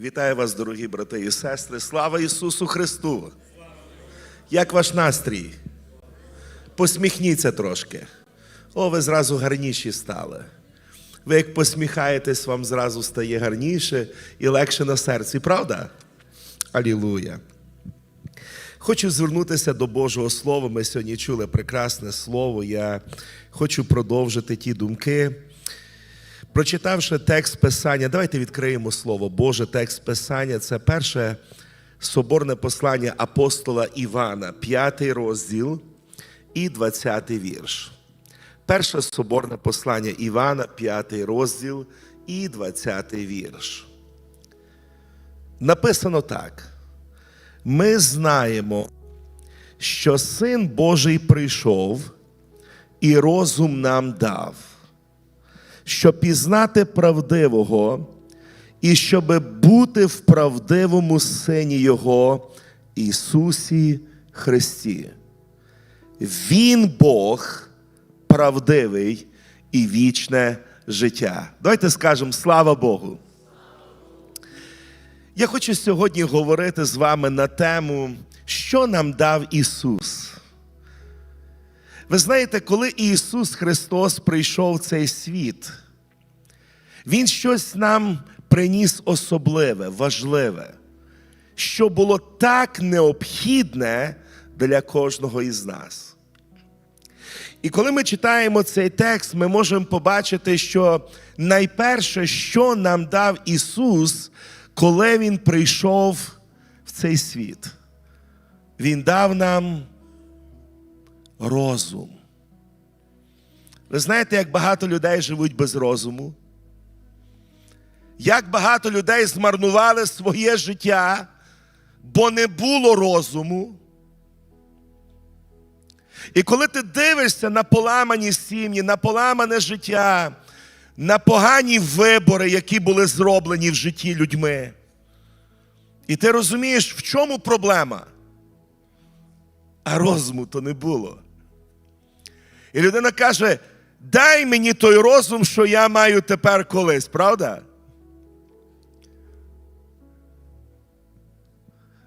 Вітаю вас, дорогі брати і сестри. Слава Ісусу Христу! Як ваш настрій? Посміхніться трошки. О, ви зразу гарніші стали. Ви як посміхаєтесь, вам зразу стає гарніше і легше на серці, правда? Алілуя. Хочу звернутися до Божого Слова. Ми сьогодні чули прекрасне слово. Я хочу продовжити ті думки. Прочитавши текст Писання, давайте відкриємо Слово Боже. Текст Писання це перше соборне послання апостола Івана, п'ятий розділ і двадцятий вірш. Перше соборне послання Івана, п'ятий розділ і двадцятий вірш. Написано так. Ми знаємо, що Син Божий прийшов і розум нам дав щоб пізнати правдивого, і щоб бути в правдивому Сині Його Ісусі Христі. Він Бог правдивий і вічне життя. Давайте скажемо слава Богу. Я хочу сьогодні говорити з вами на тему, що нам дав Ісус. Ви знаєте, коли Ісус Христос прийшов в цей світ, Він щось нам приніс особливе, важливе, що було так необхідне для кожного із нас. І коли ми читаємо цей текст, ми можемо побачити, що найперше, що нам дав Ісус, коли Він прийшов в цей світ, Він дав нам розум. Ви знаєте, як багато людей живуть без розуму? Як багато людей змарнували своє життя, бо не було розуму. І коли ти дивишся на поламані сім'ї, на поламане життя, на погані вибори, які були зроблені в житті людьми, і ти розумієш, в чому проблема? А розуму то не було. І людина каже: дай мені той розум, що я маю тепер колись, правда?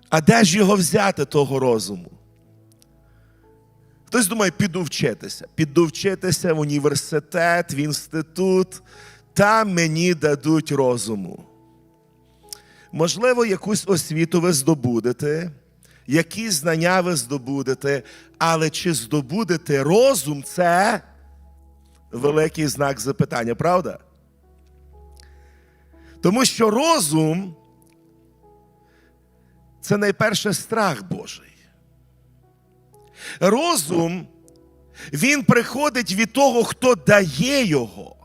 А де ж його взяти, того розуму? Хтось думає, піду вчитися. Піду вчитися в університет, в інститут, там мені дадуть розуму. Можливо, якусь освіту ви здобудете, якісь знання ви здобудете, але чи здобудете розум це великий знак запитання, правда? Тому що розум це найперше страх Божий. Розум, він приходить від того, хто дає його.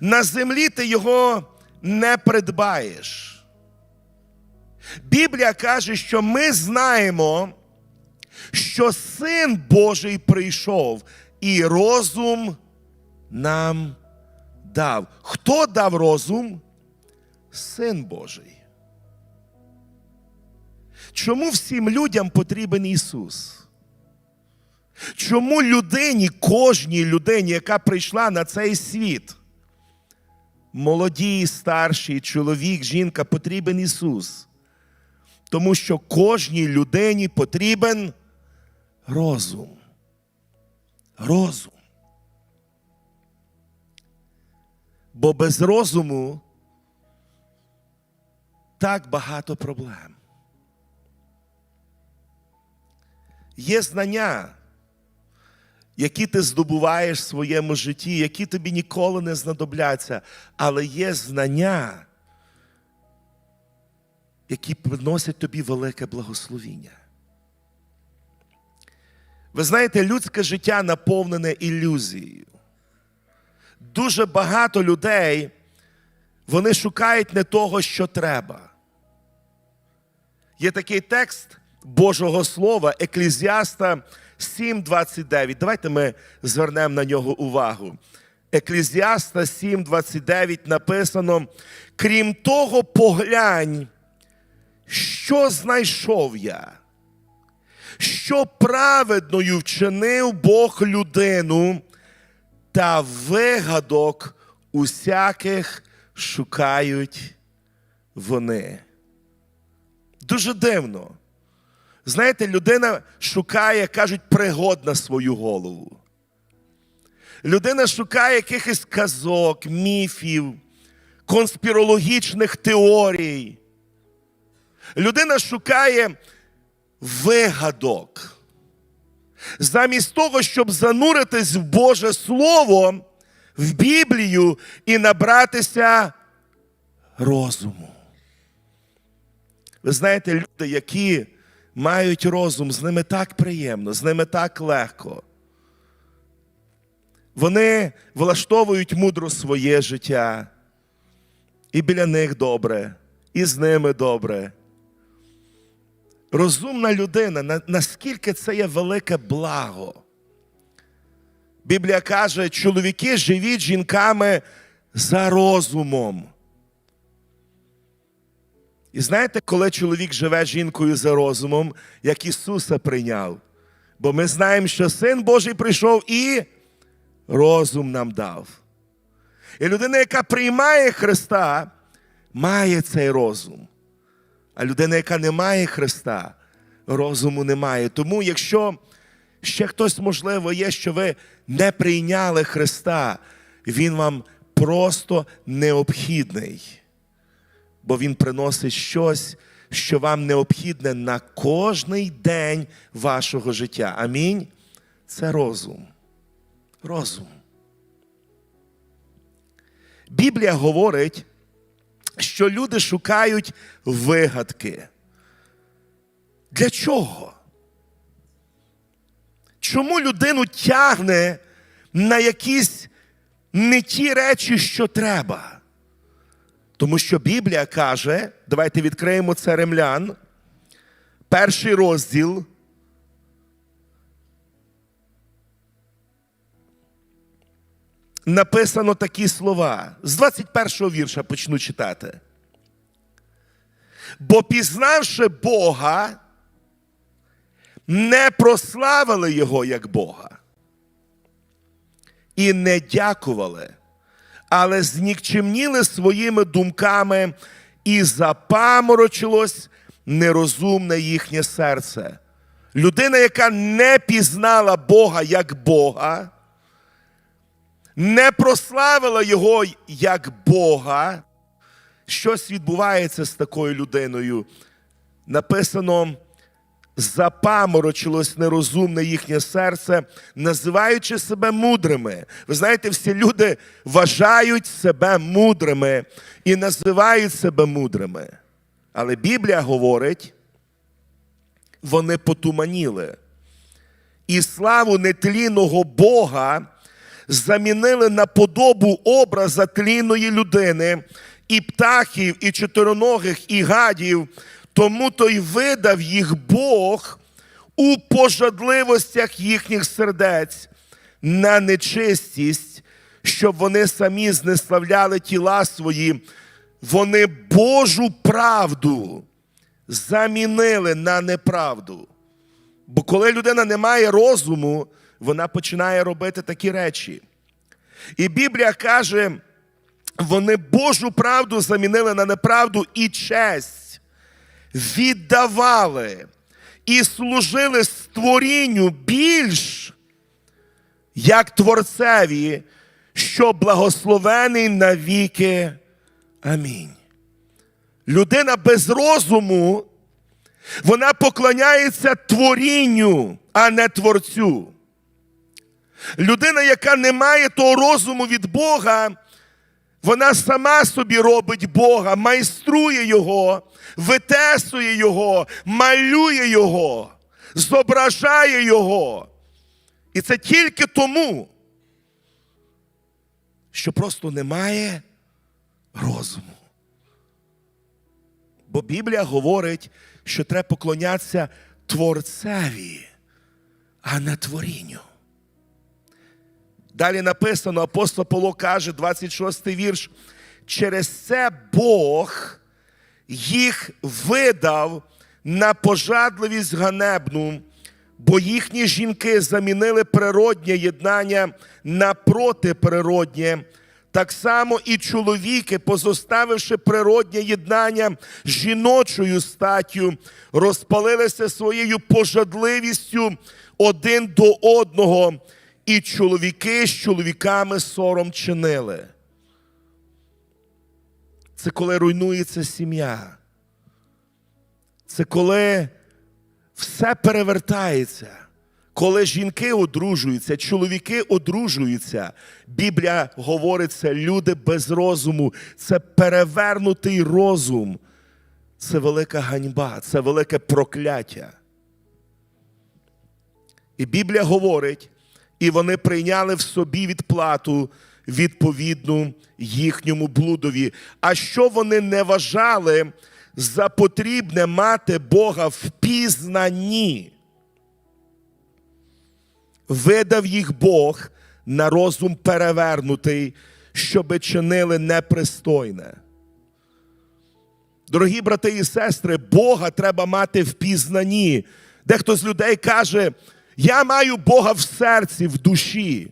На землі ти його не придбаєш. Біблія каже, що ми знаємо, що Син Божий прийшов і розум нам дав. Хто дав розум? Син Божий. Чому всім людям потрібен Ісус? Чому людині, кожній людині, яка прийшла на цей світ? Молодій, старшій, чоловік, жінка потрібен Ісус. Тому що кожній людині потрібен розум. Розум. Бо без розуму так багато проблем. Є знання, які ти здобуваєш в своєму житті, які тобі ніколи не знадобляться, але є знання, які приносять тобі велике благословіння. Ви знаєте, людське життя наповнене ілюзією. Дуже багато людей вони шукають не того, що треба. Є такий текст Божого Слова, Еклезіаста 7,29. Давайте ми звернемо на нього увагу. Еклезіаста 7,29 написано: крім того, поглянь, що знайшов я, що праведною вчинив Бог людину, та вигадок усяких шукають вони. Дуже дивно. Знаєте, людина шукає, кажуть, пригод на свою голову. Людина шукає якихось казок, міфів, конспірологічних теорій. Людина шукає вигадок. Замість того, щоб зануритись в Боже Слово, в Біблію і набратися розуму. Ви знаєте, люди, які мають розум, з ними так приємно, з ними так легко. Вони влаштовують мудро своє життя. І біля них добре, і з ними добре. Розумна людина, наскільки це є велике благо. Біблія каже, чоловіки живіть жінками за розумом. І знаєте, коли чоловік живе жінкою за розумом, як Ісуса прийняв. Бо ми знаємо, що Син Божий прийшов і розум нам дав. І людина, яка приймає Христа, має цей розум. А людина, яка не має Христа, розуму не має. Тому, якщо ще хтось, можливо, є, що ви не прийняли Христа, Він вам просто необхідний. Бо Він приносить щось, що вам необхідне на кожний день вашого життя. Амінь. Це розум. Розум. Біблія говорить, що люди шукають вигадки. Для чого? Чому людину тягне на якісь не ті речі, що треба? Тому що Біблія каже, давайте відкриємо це римлян, перший розділ. Написано такі слова. З 21 го вірша почну читати. Бо пізнавши Бога, не прославили Його як Бога. І не дякували, але знікчемніли своїми думками, і запаморочилось нерозумне їхнє серце. Людина, яка не пізнала Бога як Бога, не прославила Його як Бога, щось відбувається з такою людиною. Написано, запаморочилось нерозумне їхнє серце, називаючи себе мудрими. Ви знаєте, всі люди вважають себе мудрими і називають себе мудрими. Але Біблія говорить, вони потуманіли. І славу нетлінного Бога замінили на подобу образа тлінної людини, і птахів, і чотироногих, і гадів, тому то й видав їх Бог у пожадливостях їхніх сердець на нечистість, щоб вони самі знеславляли тіла свої. Вони Божу правду замінили на неправду. Бо коли людина не має розуму, вона починає робити такі речі. І Біблія каже, вони Божу правду замінили на неправду і честь віддавали і служили створінню більш як Творцеві, що благословений навіки. Амінь. Людина без розуму, вона поклоняється творінню, а не творцю. Людина, яка не має того розуму від Бога, вона сама собі робить Бога, майструє Його, витесує Його, малює Його, зображає Його. І це тільки тому, що просто немає розуму. Бо Біблія говорить, що треба поклонятися Творцеві, а не творінню. Далі написано, апостол Павло каже, 26 вірш, через це Бог їх видав на пожадливість ганебну, бо їхні жінки замінили природнє єднання на протиприроднє, Так само і чоловіки, позоставивши природнє єднання жіночою статтю, розпалилися своєю пожадливістю один до одного, і чоловіки з чоловіками сором чинили. Це коли руйнується сім'я. Це коли все перевертається. Коли жінки одружуються, чоловіки одружуються, Біблія говорить, це люди без розуму, це перевернутий розум. Це велика ганьба, це велике прокляття. І Біблія говорить, і вони прийняли в собі відплату відповідну їхньому блудові. А що вони не вважали за потрібне мати Бога в пізнанні? Видав їх Бог на розум перевернутий, щоби чинили непристойне. Дорогі брати і сестри, Бога треба мати в пізнанні. Дехто з людей каже, я маю Бога в серці, в душі.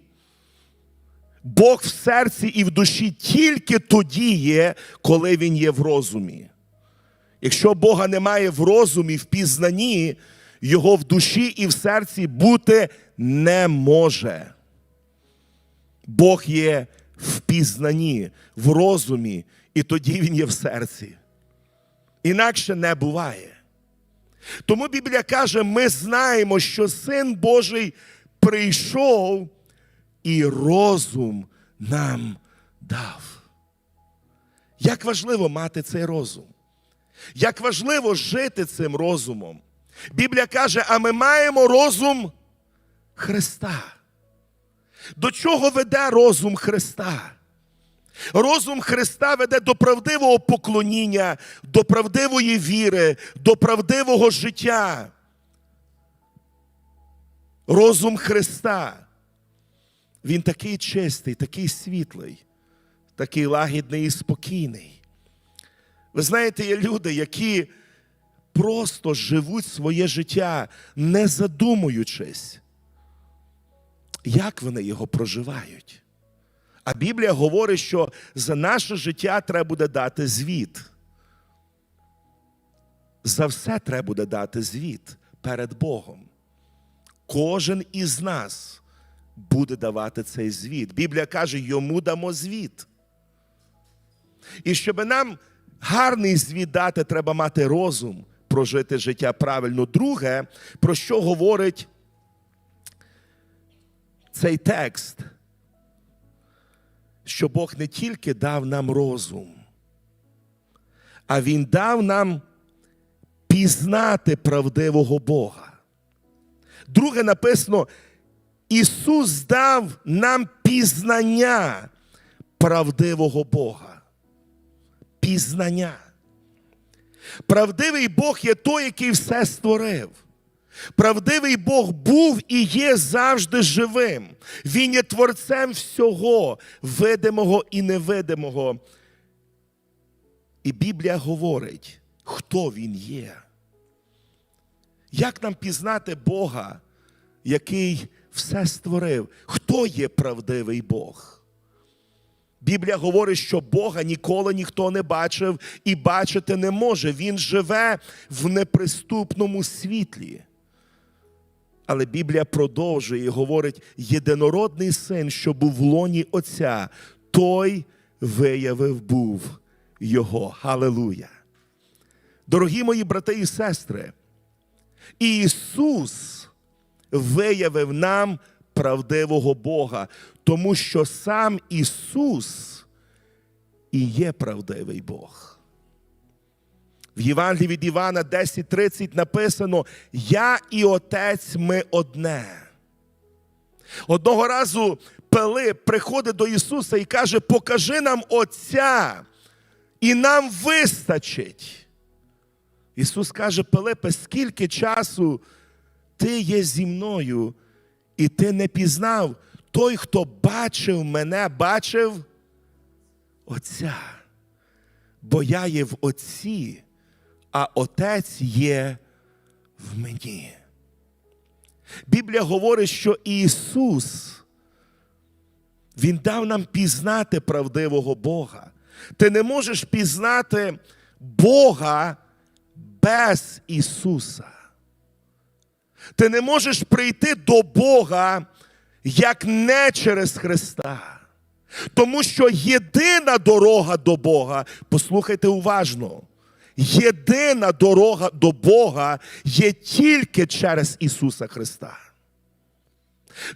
Бог в серці і в душі тільки тоді є, коли Він є в розумі. Якщо Бога немає в розумі, в пізнанні, Його в душі і в серці бути не може. Бог є в пізнанні, в розумі, і тоді Він є в серці. Інакше не буває. Тому Біблія каже: ми знаємо, що Син Божий прийшов і розум нам дав. Як важливо мати цей розум? Як важливо жити цим розумом? Біблія каже, а ми маємо розум Христа. До чого веде розум Христа? Розум Христа веде до правдивого поклоніння, до правдивої віри, до правдивого життя. Розум Христа. Він такий чистий, такий світлий, такий лагідний і спокійний. Ви знаєте, є люди, які просто живуть своє життя, не задумуючись, як вони його проживають. А Біблія говорить, що за наше життя треба буде дати звіт. За все треба буде дати звіт перед Богом. Кожен із нас буде давати цей звіт. Біблія каже, йому дамо звіт. І щоб нам гарний звіт дати, треба мати розум, прожити життя правильно. Друге, про що говорить цей текст, що Бог не тільки дав нам розум, а Він дав нам пізнати правдивого Бога. Друге написано, Ісус дав нам пізнання правдивого Бога. Пізнання. Правдивий Бог є той, який все створив. Правдивий Бог був і є завжди живим. Він є творцем всього, видимого і невидимого. І Біблія говорить, хто він є. Як нам пізнати Бога, який все створив? Хто є правдивий Бог? Біблія говорить, що Бога ніколи ніхто не бачив і бачити не може. Він живе в неприступному світлі. Але Біблія продовжує і говорить: єдинородний син, що був в лоні Отця, той виявив був Його. Халилуя. Дорогі мої брати і сестри, Ісус виявив нам правдивого Бога, тому що сам Ісус і є правдивий Бог. В Євангелії від Івана 10:30 написано: Я і Отець ми одне. Одного разу Пилип приходить до Ісуса і каже: Покажи нам Отця, і нам вистачить. Ісус каже, Пилипе, скільки часу ти є зі мною, і ти не пізнав той, хто бачив мене, бачив Отця. Бо я є в Отці, а Отець є в мені. Біблія говорить, що Ісус Він дав нам пізнати правдивого Бога. Ти не можеш пізнати Бога без Ісуса. Ти не можеш прийти до Бога як не через Христа. Тому що єдина дорога до Бога, послухайте уважно, єдина дорога до Бога є тільки через Ісуса Христа.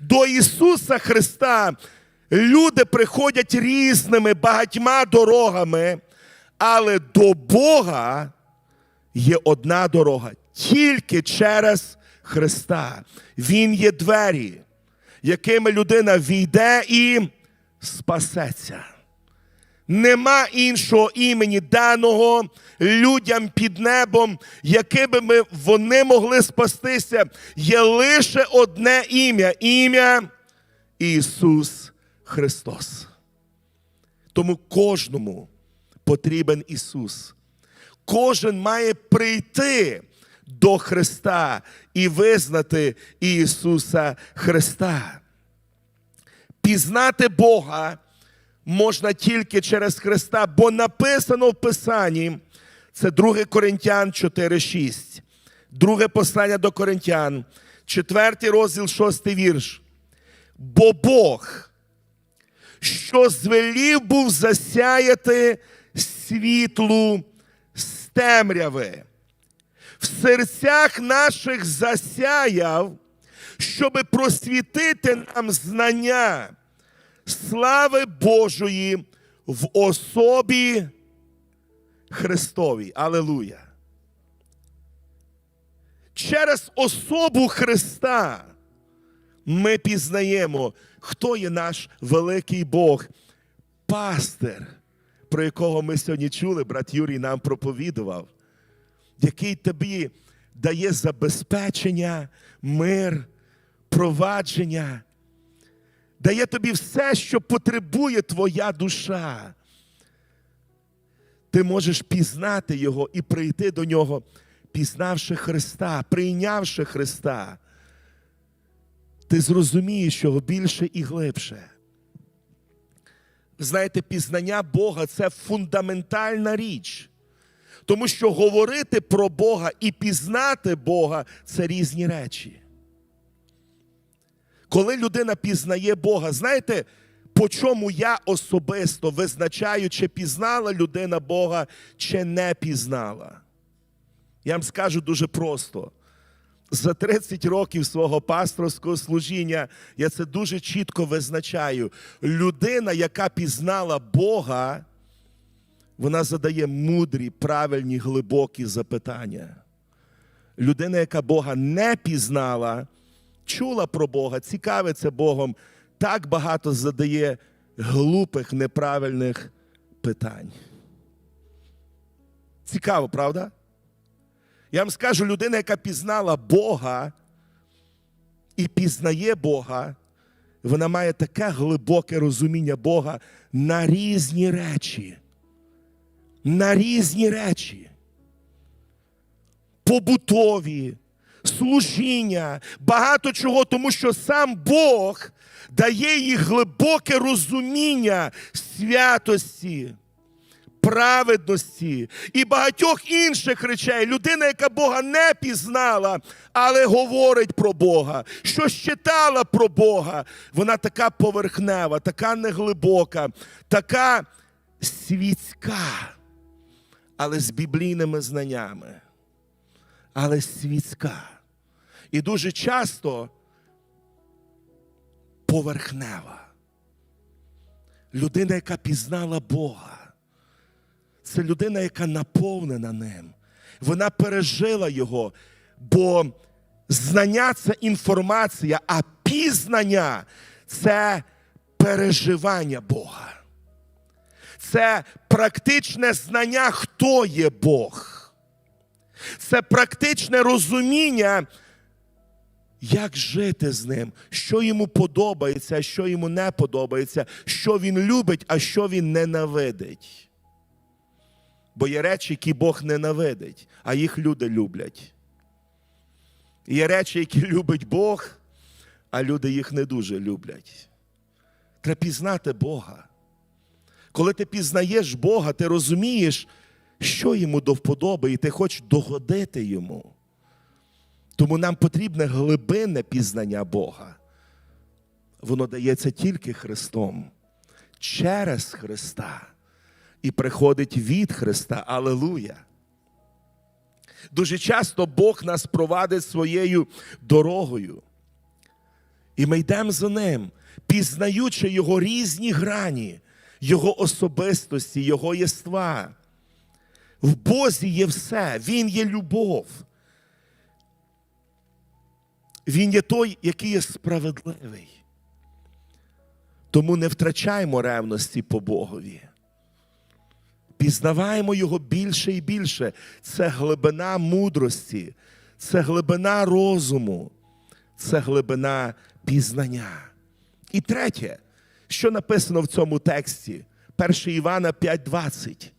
До Ісуса Христа люди приходять різними багатьма дорогами, але до Бога є одна дорога тільки через Христа. Він є двері, якими людина війде і спасеться. Нема іншого імені даного людям під небом, якими ми, вони могли спастися. Є лише одне ім'я ім'я Ісус Христос. Тому кожному потрібен Ісус. Кожен має прийти до Христа і визнати Ісуса Христа. Пізнати Бога можна тільки через Христа, бо написано в Писанні, це 2 Коринтян 4,6. Друге послання до Коринтян, 4 розділ, 6 вірш. Бо Бог, що звелів був засяяти світлу з темряви, в серцях наших засяяв, щоби просвітити нам знання слави Божої в особі Христовій. Алелуя. Через особу Христа ми пізнаємо, хто є наш великий Бог, пастир, про якого ми сьогодні чули, брат Юрій нам проповідував, який тобі дає забезпечення, мир, провадження, дає тобі все, що потребує твоя душа. Ти можеш пізнати Його і прийти до Нього, пізнавши Христа, прийнявши Христа. Ти зрозумієш його більше і глибше. Знаєте, пізнання Бога це фундаментальна річ. Тому що говорити про Бога і пізнати Бога це різні речі. Коли людина пізнає Бога, знаєте, по чому я особисто визначаю, чи пізнала людина Бога, чи не пізнала? Я вам скажу дуже просто. За 30 років свого пасторського служіння я це дуже чітко визначаю. Людина, яка пізнала Бога, вона задає мудрі, правильні, глибокі запитання. Людина, яка Бога не пізнала, чула про Бога, цікавиться Богом, так багато задає глупих, неправильних питань. Цікаво, правда? Я вам скажу, людина, яка пізнала Бога і пізнає Бога, вона має таке глибоке розуміння Бога на різні речі. На різні речі. Побутові, служіння, багато чого, тому що сам Бог дає їй глибоке розуміння святості праведності і багатьох інших речей. Людина, яка Бога не пізнала, але говорить про Бога, що читала про Бога, вона така поверхнева, така неглибока, така світська, але з біблійними знаннями. Але світська. І дуже часто поверхнева. Людина, яка пізнала Бога це людина, яка наповнена ним. Вона пережила його, бо знання це інформація, а пізнання це переживання Бога. Це практичне знання, хто є Бог. Це практичне розуміння, як жити з ним, що йому подобається, що йому не подобається, що він любить, а що він ненавидить. Бо є речі, які Бог ненавидить, а їх люди люблять. Є речі, які любить Бог, а люди їх не дуже люблять. Треба пізнати Бога. Коли ти пізнаєш Бога, ти розумієш, що йому до вподоби, і ти хочеш догодити йому. Тому нам потрібне глибинне пізнання Бога. Воно дається тільки Христом, через Христа. І приходить від Христа. Алелуя! Дуже часто Бог нас провадить своєю дорогою. І ми йдемо за ним, пізнаючи його різні грані, його особистості, його єства. В Бозі є все, Він є любов. Він є той, який є справедливий. Тому не втрачаймо ревності по Богові. Пізнаваємо його більше і більше. Це глибина мудрості, це глибина розуму, це глибина пізнання. І третє, що написано в цьому тексті, 1 Івана 5:20.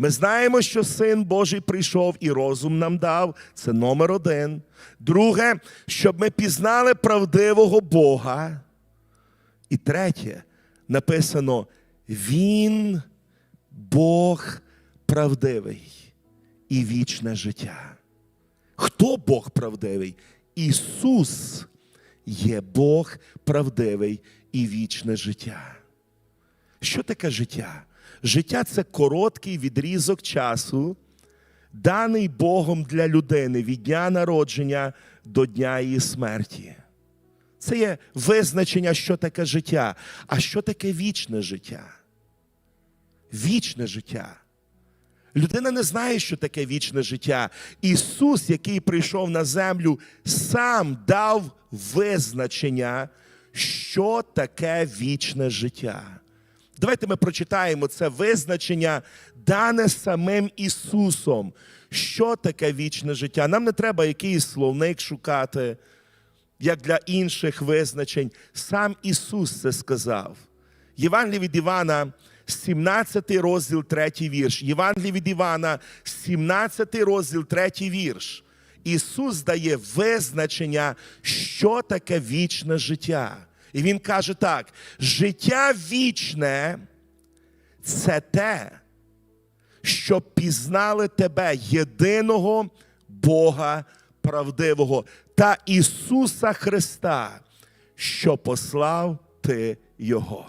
Ми знаємо, що Син Божий прийшов і розум нам дав. Це номер один. Друге, щоб ми пізнали правдивого Бога. І третє, написано: Він Бог правдивий і вічне життя. Хто Бог правдивий? Ісус є Бог правдивий і вічне життя. Що таке життя? Життя це короткий відрізок часу, даний Богом для людини від дня народження до дня її смерті. Це є визначення, що таке життя. А що таке вічне життя? Вічне життя. Людина не знає, що таке вічне життя. Ісус, який прийшов на землю, сам дав визначення, що таке вічне життя. Давайте ми прочитаємо це визначення, дане самим Ісусом. Що таке вічне життя? Нам не треба якийсь словник шукати, як для інших визначень. Сам Ісус це сказав. Євангеліє від Івана, 17 розділ, 3 вірш. Євангеліє від Івана, 17 розділ, 3 вірш. Ісус дає визначення, що таке вічне життя. І Він каже так: життя вічне це те, щоб пізнали тебе, єдиного Бога правдивого та Ісуса Христа, що послав ти Його.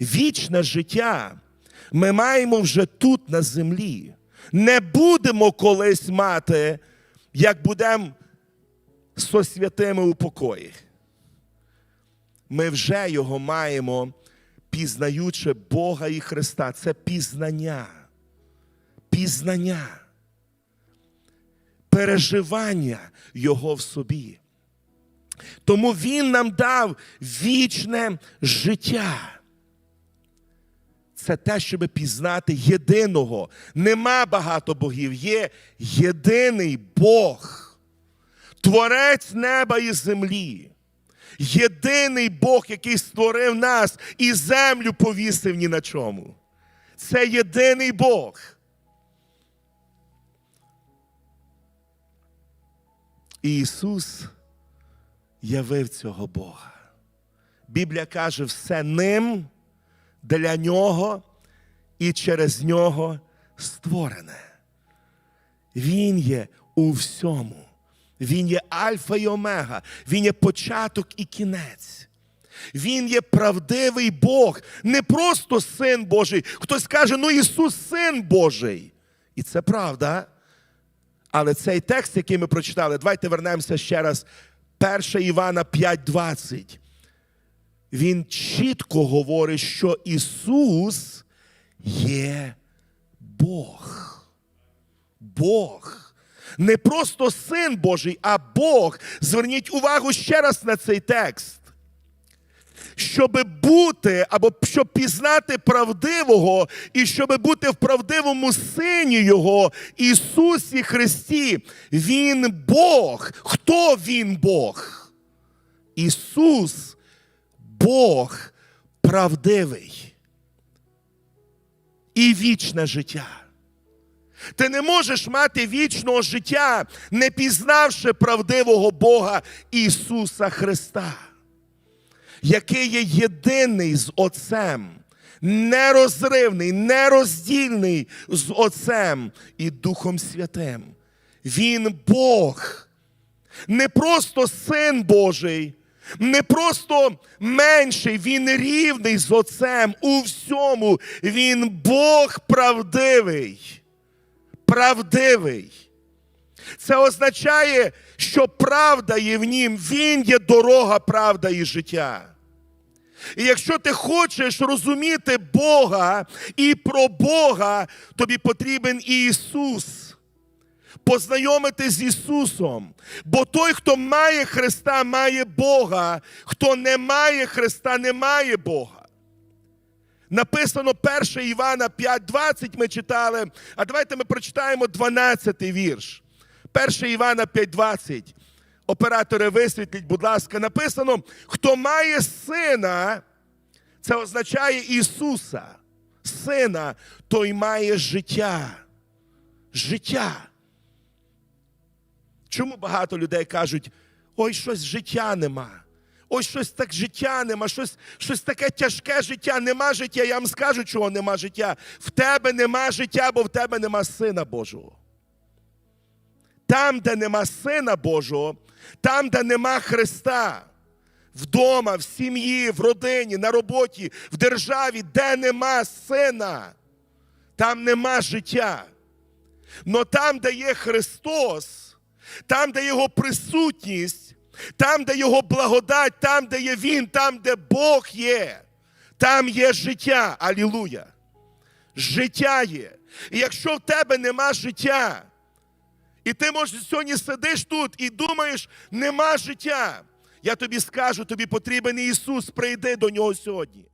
Вічне життя ми маємо вже тут на землі. Не будемо колись мати, як будемо со святими у покої. Ми вже його маємо, пізнаючи Бога і Христа. Це пізнання. Пізнання. Переживання Його в собі. Тому Він нам дав вічне життя. Це те, щоб пізнати єдиного. Нема багато богів, є єдиний Бог, Творець неба і землі. Єдиний Бог, який створив нас і землю повісив ні на чому. Це єдиний Бог. І Ісус явив цього Бога. Біблія каже, все ним для нього і через нього створене. Він є у всьому. Він є Альфа і Омега, Він є початок і кінець. Він є правдивий Бог, не просто син Божий. Хтось каже, ну Ісус син Божий. І це правда. Але цей текст, який ми прочитали, давайте вернемося ще раз. 1 Івана 5:20. Він чітко говорить, що Ісус є Бог. Бог. Не просто син Божий, а Бог. Зверніть увагу ще раз на цей текст. Щоб бути або щоб пізнати правдивого, і щоб бути в правдивому сині Його, Ісусі Христі, Він Бог. Хто Він Бог? Ісус Бог правдивий і вічне життя. Ти не можеш мати вічного життя, не пізнавши правдивого Бога Ісуса Христа. який є єдиний з Отцем, нерозривний, нероздільний з Отцем і Духом Святим. Він Бог, не просто Син Божий, не просто менший, він рівний з Отцем у всьому. Він Бог правдивий. Правдивий. Це означає, що правда є в нім, він є дорога, правда і життя. І якщо ти хочеш розуміти Бога і про Бога, тобі потрібен і Ісус. Познайомитись з Ісусом. Бо той, хто має Христа, має Бога, хто не має Христа, не має Бога. Написано 1 Івана 5,20 ми читали, а давайте ми прочитаємо 12 вірш. 1 Івана 5,20. Оператори, висвітліть, будь ласка, написано: хто має сина, це означає Ісуса, сина, той має життя. Життя. Чому багато людей кажуть, ой, щось життя нема. Ой, щось так життя нема, щось, щось таке тяжке життя, нема життя. Я вам скажу, чого нема життя. В тебе нема життя, бо в тебе нема Сина Божого. Там, де нема Сина Божого, там, де нема Христа, вдома, в сім'ї, в родині, на роботі, в державі, де нема сина, там нема життя. Но там, де є Христос, там, де Його присутність, там, де Його благодать, там, де є Він, там, де Бог є, там є життя. Алілуя. Життя є. І якщо в тебе нема життя, і ти може сьогодні сидиш тут і думаєш, нема життя. Я тобі скажу, тобі потрібен Ісус, прийди до нього сьогодні.